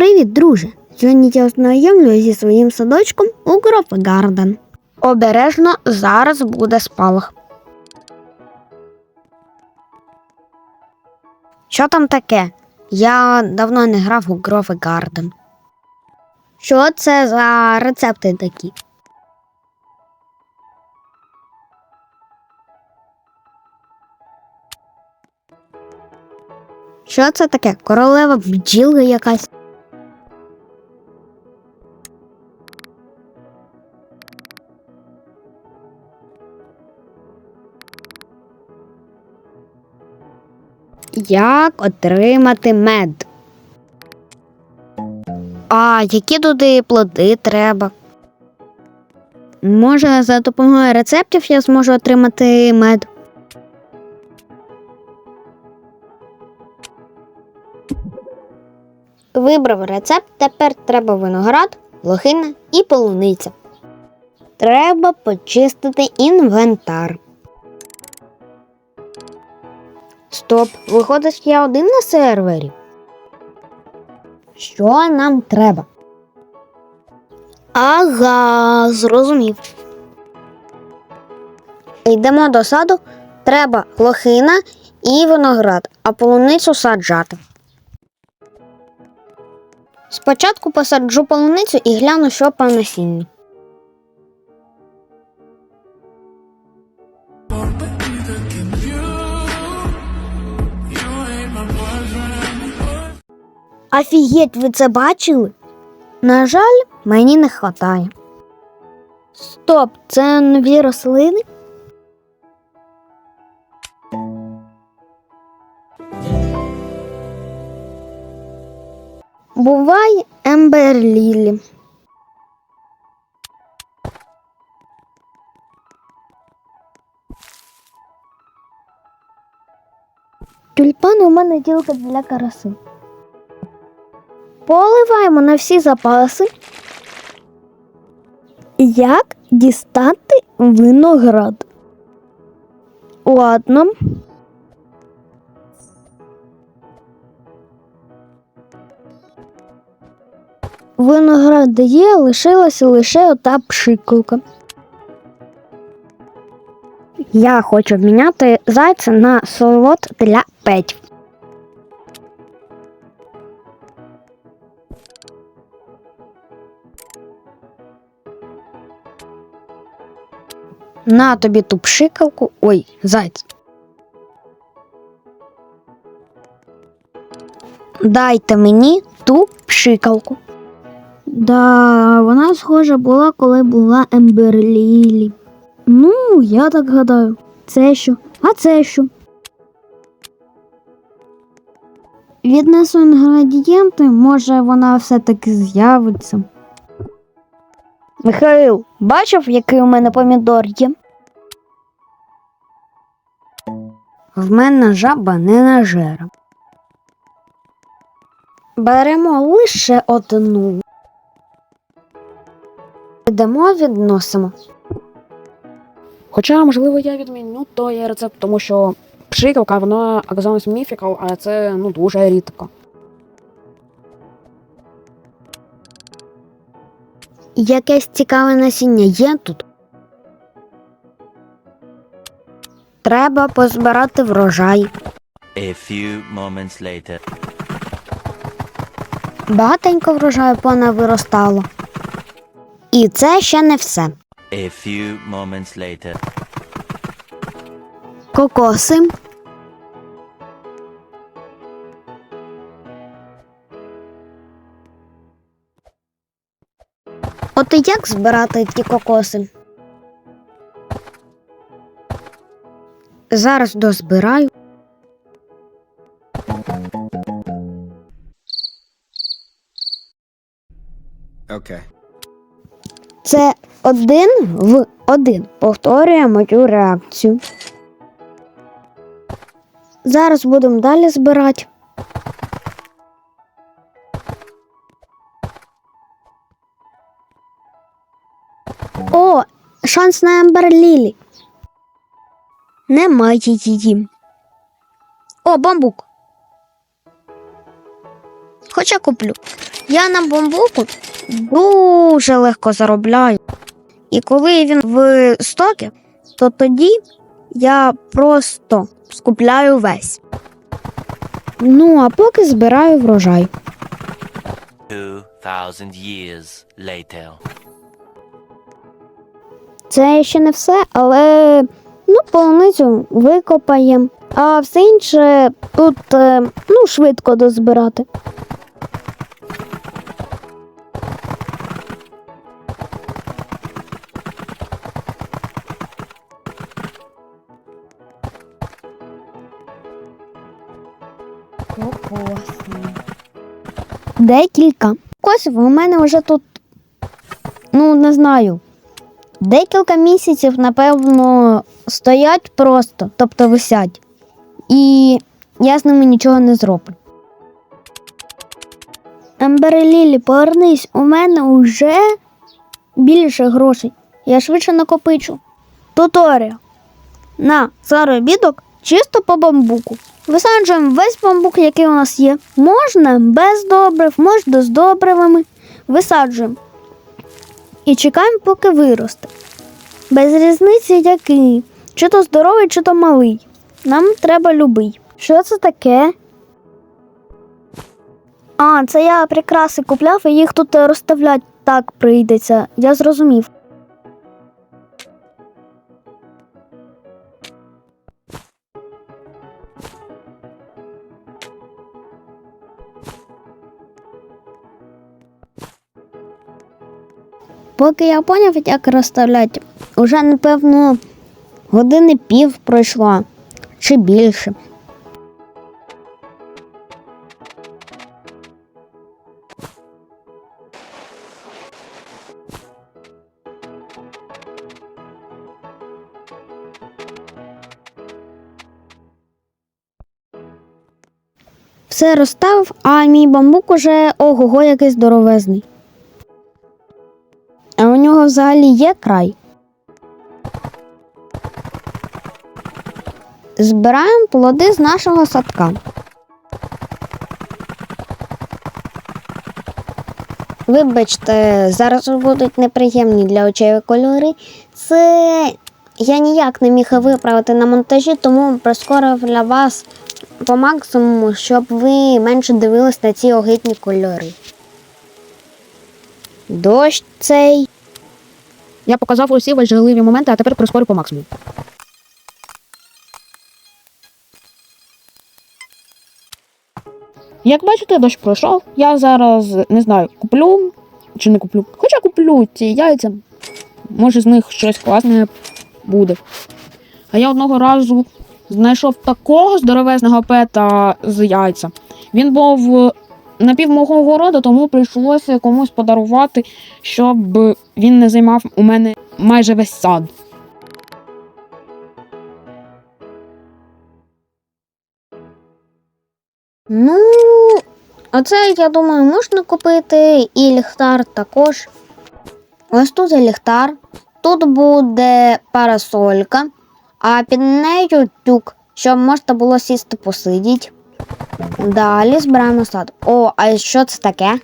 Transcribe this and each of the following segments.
Привіт, друже! Сьогодні я ознайомлюю зі своїм садочком у Grove Garden. Обережно зараз буде спалах. Що там таке? Я давно не грав у Grove Garden. Що це за рецепти такі? Що це таке? Королева бджілка якась. Як отримати мед? А які туди плоди треба? Може, за допомогою рецептів я зможу отримати мед? Вибрав рецепт, тепер треба виноград, лохина і полуниця. Треба почистити інвентар. Стоп, виходить, я один на сервері. Що нам треба? Ага, зрозумів. Йдемо до саду, треба лохина і виноград, а полуницю саджати. Спочатку посаджу полуницю і гляну, що по насінню. Офігеть, ви це бачили? На жаль, мені не вистачає. Стоп, це нові рослини? Бувай Емберлілі. Тюльпани у мене ділка для краси. Поливаємо на всі запаси. Як дістати виноград? Ладно. Виноград є, лишилася лише ота пшикалка. Я хочу обміняти зайця на солод для петів. На тобі ту пшикалку. Ой, зайць. Дайте мені ту пшикалку. Да, вона схожа була, коли була Емберлілі. Ну, я так гадаю. Це що? А це що? Віднесу інгредієнти, може вона все-таки з'явиться. Михаил, бачив, який у мене помідор є? В мене жаба не нажера. Беремо лише одну. Йдемо відносимо. Хоча, можливо, я відміню той рецепт, тому що пшикалка, вона оказалась міфікал, а це ну дуже рідко. Якесь цікаве насіння є тут. Треба позбирати врожай. A few moments later. Багатенько врожаю понавиростало. І це ще не все. A few moments later. Кокоси. От і як збирати ті кокоси? Зараз дозбираю. Okay. Це один в один. Повторюємо цю реакцію. Зараз будемо далі збирати. Шанс на Ембер Лілі. Немає її. О, бамбук. Хоча куплю. Я на бамбуку дуже легко заробляю. І коли він в стокі, то тоді я просто скупляю весь. Ну, а поки збираю врожай. Two thousand years later. Це ще не все, але ну, полуницю викопаємо, а все інше тут е, ну, швидко дозбирати. Декілька. Косів у мене вже тут, ну, не знаю, декілька місяців, напевно, стоять просто, тобто висять. І я з ними нічого не зроблю. Емберелілі, повернись, у мене вже більше грошей. Я швидше накопичу. Туторіал. На заробіток чисто по бамбуку. Висаджуємо весь бамбук, який у нас є. Можна без добрив, можна з добривами. Висаджуємо. І чекаємо, поки виросте. Без різниці який. Чи то здоровий, чи то малий. Нам треба любий. Що це таке? А, це я прикраси купляв і їх тут розставлять так прийдеться. Я зрозумів. Поки я поняв, як розставлять, уже напевно години пів пройшло чи більше. Все розставив, а мій бамбук уже ого-го який здоровезний. Взагалі є край. Збираємо плоди з нашого садка. Вибачте, зараз будуть неприємні для очей кольори. Це я ніяк не міг виправити на монтажі, тому прискорив для вас по максимуму, щоб ви менше дивились на ці огидні кольори. Дощ цей. Я показав усі важливі моменти, а тепер прискорю по максимуму. Як бачите, дощ пройшов. Я зараз не знаю, куплю чи не куплю. Хоча куплю ці яйця. Може з них щось класне буде. А я одного разу знайшов такого здоровезного пета з яйця. Він був на пів мого городу, тому прийшлося комусь подарувати, щоб він не займав у мене майже весь сад. Ну, оце, я думаю, можна купити і ліхтар також. Ось тут є ліхтар, тут буде парасолька, а під нею тюк, щоб можна було сісти посидіти. Далі збираємо сад. О, а що це таке?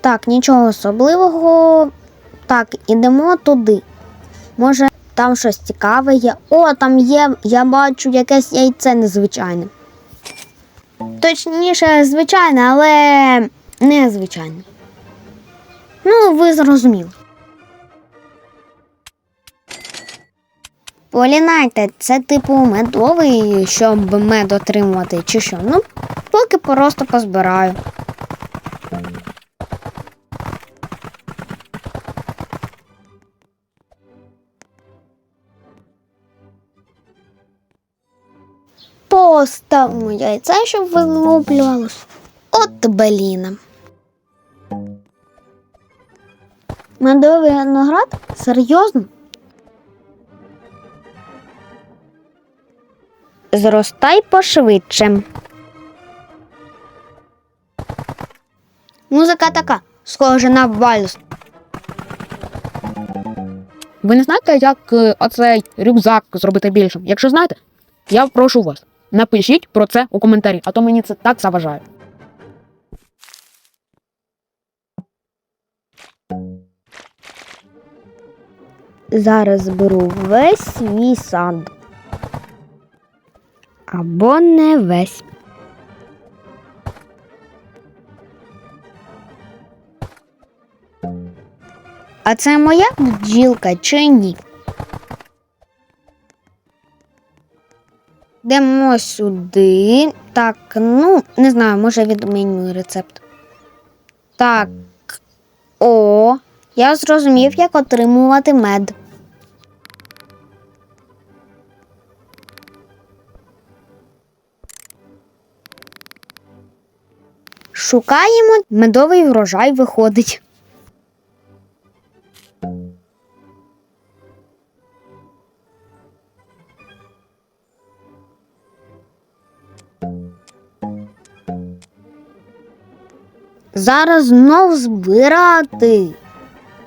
Так, нічого особливого. Так, ідемо туди. Може, там щось цікаве є. О, там є, я бачу якесь яйце незвичайне. Точніше, звичайне, але незвичайне. Ну, ви зрозуміли. Полінайте, це типу медовий, щоб мед отримувати, чи що? Ну, поки просто позбираю. Поставимо яйце, щоб вилуплювалось. От беліна. Медовий виноград? Серйозно? Зростай пошвидше. Музика така, схожа на вальс. Ви не знаєте, як е, оцей рюкзак зробити більшим? Якщо знаєте, я прошу вас. Напишіть про це у коментарі, а то мені це так заважає. Зараз зберу весь свій сад. Або не весь. А це моя бджілка чи ні? Йдемо сюди. Так, ну, не знаю, може відмінюю рецепт. Так. О, я зрозумів, як отримувати мед. Шукаємо, медовий врожай виходить. Зараз знов збирати,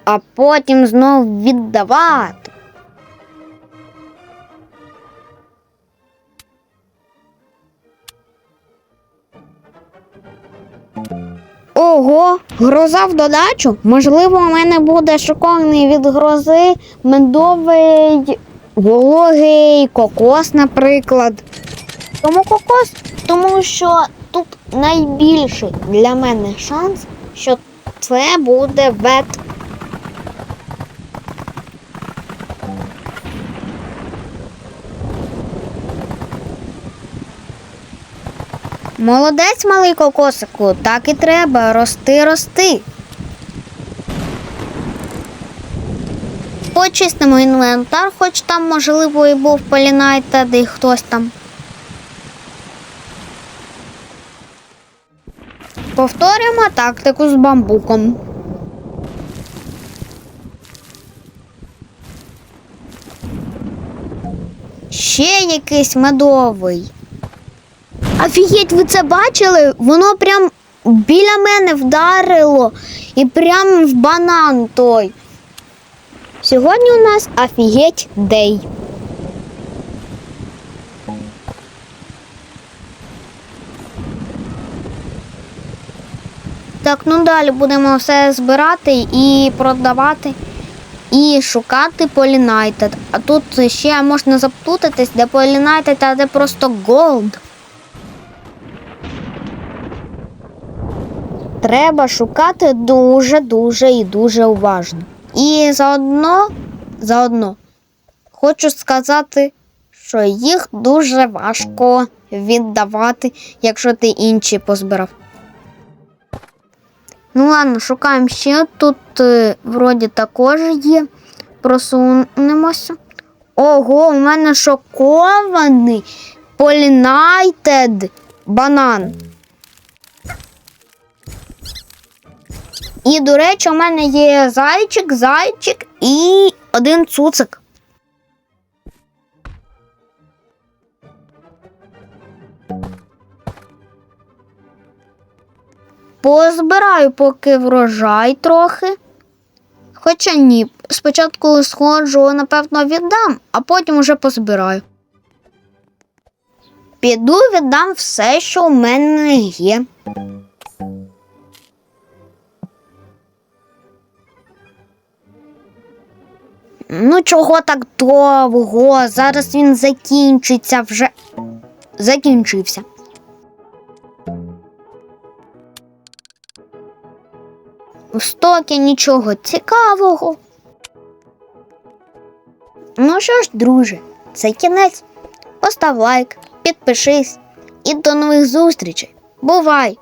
а потім знов віддавати. Ого, гроза в додачу. Можливо, у мене буде шокований від грози медовий вологий кокос, наприклад. Тому кокос, тому що тут найбільший для мене шанс, що це буде вет. Молодець, малий кокосику, так і треба рости, рости. Почистимо інвентар, хоч там, можливо, і був полінайтед, і хтось там. Повторюємо тактику з бамбуком. Ще якийсь медовий. Офігеть, ви це бачили? Воно прям біля мене вдарило і прям в банан той. Сьогодні у нас офігеть дей. Так, ну далі будемо все збирати і продавати. І шукати Полінайтед. А тут ще можна заплутатись, де Полінайтед, а де просто Голд. Треба шукати дуже-дуже і дуже уважно. І заодно, заодно хочу сказати, що їх дуже важко віддавати, якщо ти інші позбирав. Ну ладно, шукаємо ще. Тут е, вроді також є. Просунемося. Ого, у мене шокований полінайтед банан. І, до речі, у мене є зайчик, зайчик і один цуцик. Позбираю поки врожай трохи. Хоча ні, спочатку сходжу, напевно, віддам, а потім уже позбираю. Піду віддам все, що у мене є. Ну, чого так довго? Зараз він закінчиться вже. Закінчився. У стокі нічого цікавого. Ну що ж, друже, це кінець. Постав лайк, підпишись і до нових зустрічей. Бувай!